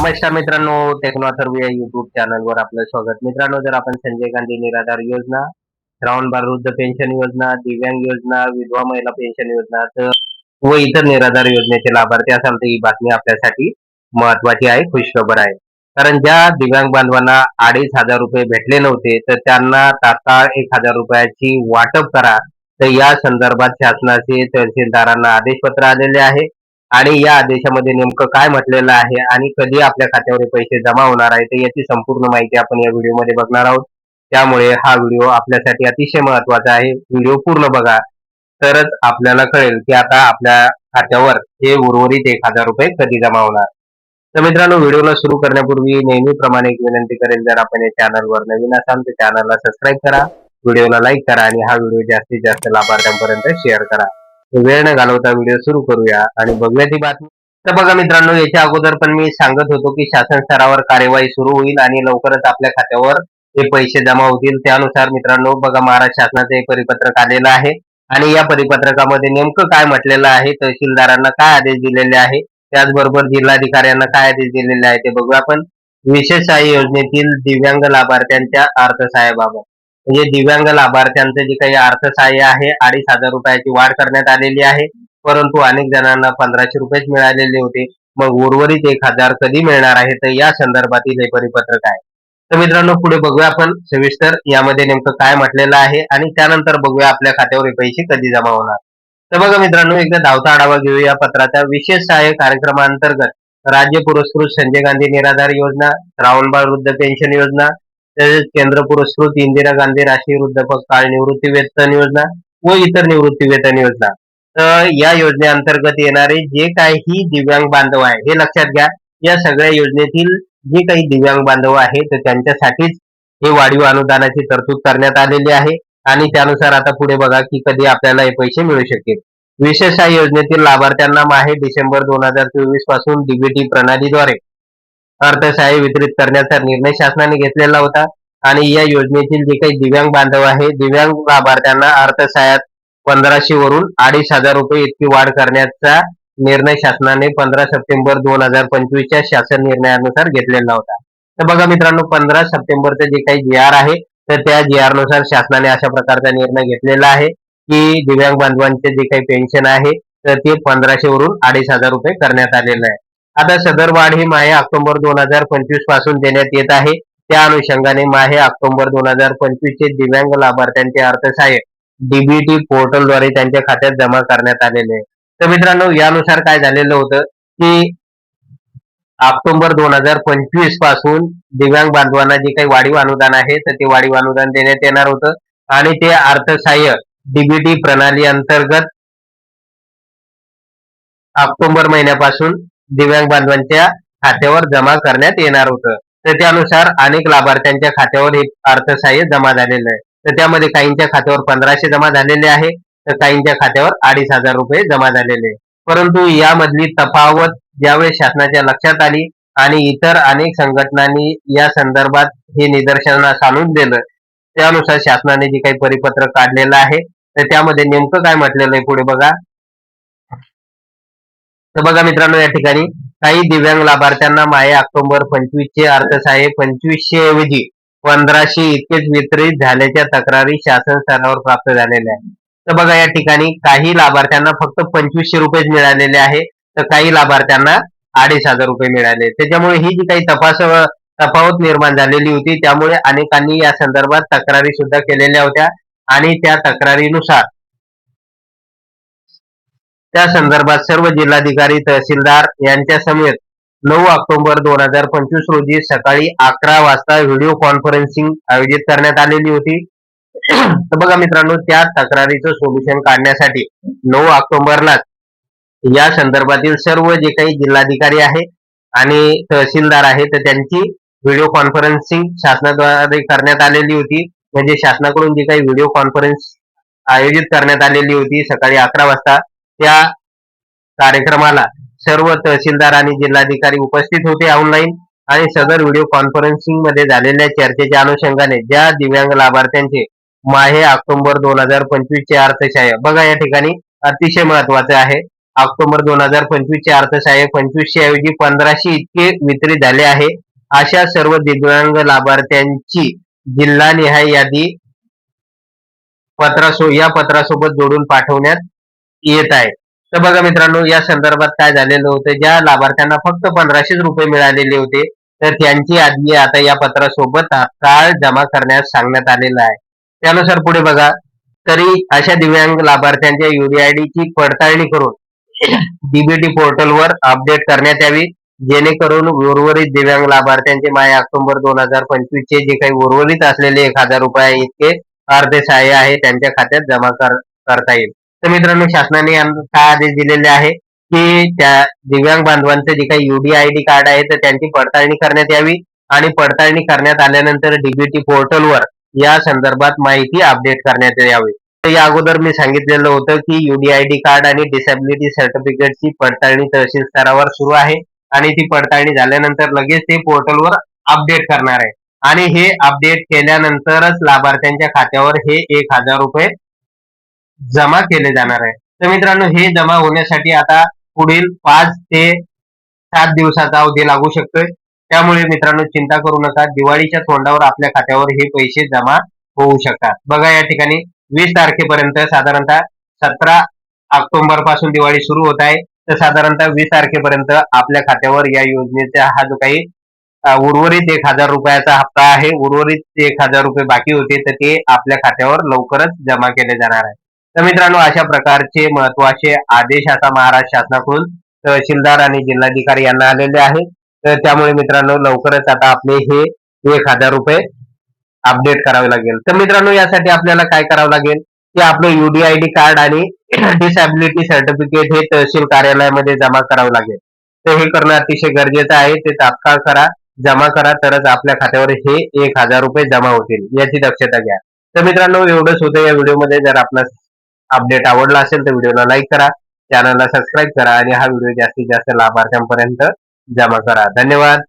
नमस्कार मित्रांनो टेक्नॉथर्व या युट्यूब चॅनलवर आपलं स्वागत. मित्रांनो जर आपण संजय गांधी निराधार योजना श्रावण बालवृद्ध पेन्शन योजना दिव्यांग योजना विधवा महिला पेन्शन योजना तर व इतर निराधार योजनेचे लाभार्थी असाल तर ही बातमी आपल्यासाठी महत्वाची आहे खुशखबर आहे. कारण ज्या दिव्यांग बांधवांना अडीच हजार रुपये भेटले नव्हते तर त्यांना तात्काळ एक हजार रुपयाची वाटप करा. तर या संदर्भात शासनाचे तहसीलदारांना आदेशपत्र आलेले आहे. आणि या आदेशामध्ये नेमकं काय म्हटलेलं आहे आणि कधी आपल्या खात्यावर पैसे जमा होणार आहे तर याची संपूर्ण माहिती आपण या व्हिडिओमध्ये बघणार आहोत. त्यामुळे हा व्हिडिओ आपल्यासाठी अतिशय महत्त्वाचा आहे. व्हिडिओ पूर्ण बघा. तरच आपल्याला कळेल की आता आपल्या खात्यावर हे उर्वरित एक हजार रुपये कधी जमा होणार. तर मित्रांनो व्हिडिओला सुरू करण्यापूर्वी नेहमीप्रमाणे एक विनंती करेल जर आपण या चॅनलवर नवीन असाल तर चॅनलला सबस्क्राईब करा. व्हिडिओला लाईक करा आणि हा व्हिडिओ जास्तीत जास्त लाभार्थ्यांपर्यंत शेअर करा. वेळ न घालवता व्हिडिओ सुरू करूया आणि बघूया ती बातमी. तर बघा मित्रांनो याच्या अगोदर पण मी सांगत होतो की शासन स्तरावर कार्यवाही सुरू होईल आणि लवकरच आपल्या खात्यावर हे पैसे जमा होतील. त्यानुसार मित्रांनो बघा महाराष्ट्र शासनाचे हे परिपत्रक आलेलं आहे आणि या परिपत्रकामध्ये नेमकं काय म्हटलेलं आहे तहसीलदारांना काय आदेश दिलेले आहे त्याचबरोबर जिल्हाधिकाऱ्यांना काय आदेश दिलेले आहे ते बघूया आपण. विशेष सहाय्य योजनेतील दिव्यांग लाभार्थ्यांच्या अर्थसहाय्याबाबत. म्हणजे दिव्यांग लाभार्थ्यांचं जे काही अर्थसहाय्य आहे अडीच हजार रुपयाची वाढ करण्यात आलेली आहे. परंतु अनेक जणांना पंधराशे रुपयेच मिळालेले होते. मग उर्वरित एक हजार कधी मिळणार आहे? तर या संदर्भातील हे परिपत्रक आहे. तर मित्रांनो पुढे बघूया आपण सविस्तर यामध्ये नेमकं काय म्हटलेलं आहे आणि त्यानंतर बघूया आपल्या खात्यावर हे पैसे कधी जमा होणार. तर बघा मित्रांनो एकदा धावता आढावा घेऊ या पत्राचा. विशेष सहाय्य कार्यक्रमांतर्गत राज्य पुरस्कृत संजय गांधी निराधार योजना श्रावणबाळ वृद्ध पेन्शन योजना तसेच केंद्र पुरस्कृत इंदिरा गांधी राष्ट्रीय वृद्धपकाळ निवृत्ती वेतन योजना व इतर निवृत्ती वेतन योजना. तर या योजनेअंतर्गत येणारे जे काही दिव्यांग बांधव आहे हे लक्षात घ्या. या सगळ्या योजनेतील जे काही दिव्यांग बांधव आहे तर त्यांच्यासाठीच हे वाढीव अनुदानाची तरतूद करण्यात आलेली आहे. आणि त्यानुसार आता पुढे बघा की कधी आपल्याला हे पैसे मिळू शकतील विशेष या योजनेतील लाभार्थ्यांना माहे डिसेंबर दोन हजार चोवीसपासून डीबीटी प्रणालीद्वारे अर्थसहाय्य वितरित करण्याचा निर्णय शासनाने घेतलेला होता. आणि या योजनेतील जे काही दिव्यांग बांधव आहे दिव्यांग लाभार्थ्यांना अर्थसहाय्यात पंधराशे वरून अडीच हजार रुपये इतकी वाढ करण्याचा निर्णय शासनाने पंधरा सप्टेंबर दोन हजार पंचवीसच्या शासन निर्णयानुसार घेतलेला होता. तर बघा मित्रांनो पंधरा सप्टेंबरचं जे काही जी आर आहे तर त्या जी आरनुसार शासनाने अशा प्रकारचा निर्णय घेतलेला आहे की दिव्यांग बांधवांचे जे काही पेन्शन आहे तर ते पंधराशे वरून अडीच हजार रुपये करण्यात आलेलं आहे. आता सदर वाढ ही माहे ऑक्टोबर दोन हजार पंचवीसपासून देण्यात येत आहे. त्या अनुषंगाने माहे ऑक्टोबर दोन हजार पंचवीस चे दिव्यांग लाभार्थ्यांचे अर्थसहाय्य डीबीटी पोर्टलद्वारे त्यांच्या खात्यात जमा करण्यात आलेले आहे. तर मित्रांनो यानुसार काय झालेलं होतं की ऑक्टोबर दोन हजार पंचवीसपासून दिव्यांग बांधवांना जे काही वाढीव अनुदान आहे तर ते वाढीव अनुदान देण्यात येणार होतं. आणि ते अर्थसहाय्य डीबीटी प्रणाली अंतर्गत ऑक्टोबर महिन्यापासून दिव्यांग बांधवांच्या खात्यावर जमा करण्यात येणार होतं. तर त्यानुसार अनेक लाभार्थ्यांच्या खात्यावर हे अर्थसहाय्य जमा झालेलं आहे. तर त्यामध्ये काहींच्या खात्यावर पंधराशे जमा झालेले आहे तर काहींच्या खात्यावर अडीच हजार रुपये जमा झालेले परंतु यामधली तफावत ज्यावेळेस शासनाच्या लक्षात आली आणि इतर अनेक संघटनांनी या संदर्भात हे निदर्शनास आणून दिलं त्यानुसार शासनाने जे काही परिपत्रक काढलेलं आहे तर त्यामध्ये नेमकं काय म्हटलेलं आहे पुढे बघा. तर बघा मित्रांनो या ठिकाणी काही दिव्यांग लाभार्थ्यांना माये ऑक्टोबर पंचवीस चे अर्थसहाय्य पंचवीसशे ऐवजी पंधराशे इतकेच वितरित झाल्याच्या तक्रारी शासन स्तरावर प्राप्त झालेल्या आहेत. तर बघा या ठिकाणी काही लाभार्थ्यांना फक्त पंचवीसशे रुपयेच मिळालेले आहे. तर काही लाभार्थ्यांना अडीच हजार रुपये मिळाले त्याच्यामुळे ही जी काही तपास तफावत निर्माण झालेली होती त्यामुळे अनेकांनी या संदर्भात तक्रारी सुद्धा केलेल्या होत्या आणि त्या तक्रारीनुसार त्या संदर्भात सर्व जिल्हाधिकारी तहसीलदार यांच्या समेत नऊ ऑक्टोबर दोन हजार पंचवीस रोजी सकाळी अकरा वाजता व्हिडिओ कॉन्फरन्सिंग आयोजित करण्यात आलेली होती. तर बघा मित्रांनो त्या तक्रारीचं सोल्युशन काढण्यासाठी नऊ ऑक्टोबरला या संदर्भातील सर्व जे काही जिल्हाधिकारी आहे आणि तहसीलदार आहे तर त्यांची व्हिडिओ कॉन्फरन्सिंग शासनाद्वारे करण्यात आलेली होती. म्हणजे शासनाकडून जी काही व्हिडिओ कॉन्फरन्स आयोजित करण्यात आलेली होती सकाळी अकरा वाजता त्या कार्यक्रमाला सर्व तहसीलदार आणि जिल्हाधिकारी उपस्थित होते ऑनलाईन आणि सदर व्हिडिओ कॉन्फरन्सिंगमध्ये झालेल्या चर्चेच्या अनुषंगाने ज्या दिव्यांग लाभार्थ्यांचे माहे ऑक्टोबर दोन हजार पंचवीस चे अर्थसहाय्य. बघा या ठिकाणी अतिशय महत्त्वाचे आहे. ऑक्टोबर दोन हजार पंचवीस चे अर्थसहाय्य पंचवीसशे ऐवजी पंधराशे इतके वितरित झाले आहे. अशा सर्व दिव्यांग लाभार्थ्यांची जिल्हानिहाय यादी पत्रासो या पत्रासोबत जोडून पाठवण्यात येत आहे. तर बघा मित्रांनो या संदर्भात काय झालेलं होतं? ज्या लाभार्थ्यांना फक्त पंधराशेच रुपये मिळालेले होते तर त्यांची आदमी आता या पत्रासोबत तात्काळ जमा करण्यास सांगण्यात आलेलं आहे. त्यानुसार पुढे बघा. तरी अशा दिव्यांग लाभार्थ्यांच्या UDID ची पडताळणी करून डीबीटी पोर्टलवर अपडेट करण्यात यावी जेणेकरून उर्वरित दिव्यांग लाभार्थ्यांचे माय ऑक्टोबर दोन हजार पंचवीस चे जे काही उर्वरित असलेले एक हजार रुपये इतके अर्धे सहाय्य आहे त्यांच्या खात्यात जमा कर करता येईल. तर मित्रांनो शासनाने काय आदेश दिलेले आहे की त्या दिव्यांग बांधवांचे जे काही युडीआयडी कार्ड आहे तर त्यांची पडताळणी करण्यात यावी आणि पडताळणी करण्यात आल्यानंतर डीबीटी पोर्टलवर या संदर्भात माहिती अपडेट करण्यात यावी. तर या अगोदर मी सांगितलेलं होतं की युडीआयडी कार्ड आणि डिसेबिलिटी सर्टिफिकेटची पडताळणी तहसील स्तरावर सुरू आहे आणि ती पडताळणी झाल्यानंतर लगेच ते पोर्टलवर अपडेट करणार आहे. आणि हे अपडेट केल्यानंतरच लाभार्थ्यांच्या खात्यावर हे एक हजार रुपये जमा केले जाणार आहे. तर मित्रांनो हे जमा होण्यासाठी आता पुढील पाच ते सात दिवसाचा अवधी लागू शकतोय. त्यामुळे मित्रांनो चिंता करू नका. दिवाळीच्या तोंडावर आपल्या खात्यावर हे पैसे जमा होऊ शकतात. बघा या ठिकाणी वीस तारखेपर्यंत साधारणतः सतरा ऑक्टोबरपासून दिवाळी सुरू होत आहे. तर साधारणतः वीस तारखेपर्यंत आपल्या खात्यावर या योजनेचा हा जो काही उर्वरित एक हजार रुपयाचा हप्ता आहे उर्वरित एक हजार रुपये बाकी होते तर ते आपल्या खात्यावर लवकरच जमा केले जाणार आहे. तर मित्रांनो अशा प्रकारचे महत्त्वाचे आदेश आता महाराष्ट्र शासनाकडून तहसीलदार आणि जिल्हाधिकारी यांना आलेले आहेत. तर त्यामुळे मित्रांनो लवकरच आता आपले हे एक हजार रुपये अपडेट करावे लागेल. तर मित्रांनो यासाठी आपल्याला काय करावं लागेल? की आपलं युडीआयडी कार्ड आणि डिसॅबिलिटी सर्टिफिकेट हे तहसील कार्यालयामध्ये जमा करावं लागेल. तर हे करणं अतिशय गरजेचं आहे. ते तात्काळ करा जमा करा तरच आपल्या खात्यावर हे एक हजार रुपये जमा होतील. याची दक्षता घ्या. तर मित्रांनो एवढंच होतं या व्हिडिओमध्ये. जर आपला अपडेट आवडला असेल तर व्हिडिओला लाईक करा. चॅनलला सबस्क्राईब करा आणि हा व्हिडिओ जास्तीत जास्त लाभार्थ्यांपर्यंत जमा करा. धन्यवाद.